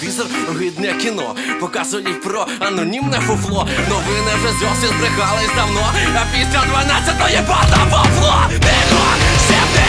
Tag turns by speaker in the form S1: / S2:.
S1: телевізор, гидне кіно. Показують про анонімне фуфло. Новини вже зовсім збрехались давно. А після 12-ї бата фуфло. Тихо, ще